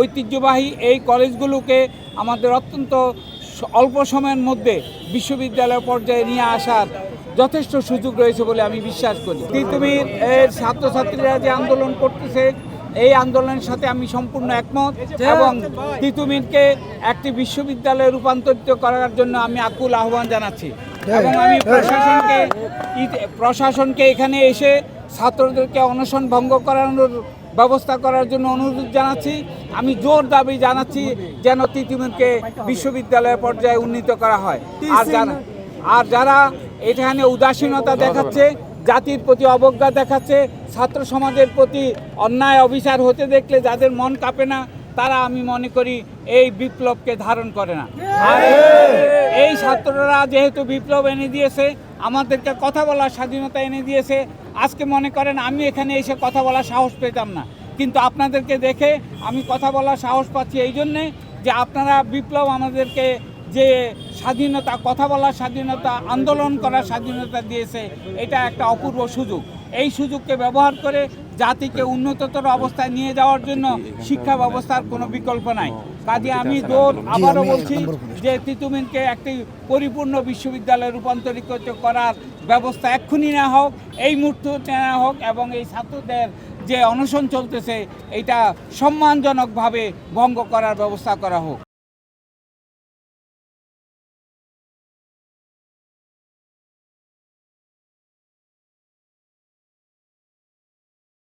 ঐতিহ্যবাহী এই কলেজগুলোকে আমাদের অত্যন্ত অল্প সময়ের মধ্যে বিশ্ববিদ্যালয় পর্যায়ে নিয়ে আসার যথেষ্ট সুযোগ রয়েছে বলে আমি বিশ্বাস করি। তিতুমির এর ছাত্রছাত্রীরা যে আন্দোলন করতেছে এই আন্দোলনের সাথে আমি সম্পূর্ণ একমত এবং তিতুমিরকে একটি বিশ্ববিদ্যালয়ে রূপান্তরিত করার জন্য আমি আকুল আহ্বান জানাচ্ছি। এবং আমি প্রশাসনকে প্রশাসনকে এখানে এসে ছাত্রদেরকে অনশন ভঙ্গ করানোর ব্যবস্থা করার জন্য অনুরোধ জানাচ্ছি। আমি জোর দাবি জানাচ্ছি যেন তিতুমিরকে বিশ্ববিদ্যালয় পর্যায়ে উন্নীত করা হয়। আর যারা আর যারা এখানে উদাসীনতা দেখাচ্ছে জাতির প্রতি অবজ্ঞা দেখাচ্ছে ছাত্র সমাজের প্রতি অন্যায় অবিচার হতে দেখলে যাদের মন কাঁপে না তারা আমি মনে করি এই বিপ্লবকে ধারণ করে না। আর এই ছাত্ররা যেহেতু বিপ্লব এনে দিয়েছে আমাদেরকে কথা বলার স্বাধীনতা এনে দিয়েছে আজকে মনে করেন আমি এখানে এসে কথা বলার সাহস পেতাম না। কিন্তু আপনাদেরকে দেখে আমি কথা বলার সাহস পাচ্ছি এই জন্যে যে আপনারা বিপ্লব আমাদেরকে যে স্বাধীনতা, কথা বলার স্বাধীনতা, আন্দোলন করার স্বাধীনতা দিয়েছে, এটা একটা অপূর্ব সুযোগ। এই সুযোগকে ব্যবহার করে জাতিকে উন্নততর অবস্থায় নিয়ে যাওয়ার জন্য শিক্ষা ব্যবস্থার কোনো বিকল্প নাই। কাজে আমি জোর আবারও বলছি যে তিতুমিনকে একটি পরিপূর্ণ বিশ্ববিদ্যালয়ে রূপান্তরিত করার ব্যবস্থা এক্ষুনি না হোক, এই মুহূর্তে নেওয়া হোক এবং এই ছাত্রদের যে অনশন চলতেছে এটা সম্মানজনকভাবে ভঙ্গ করার ব্যবস্থা করা হোক।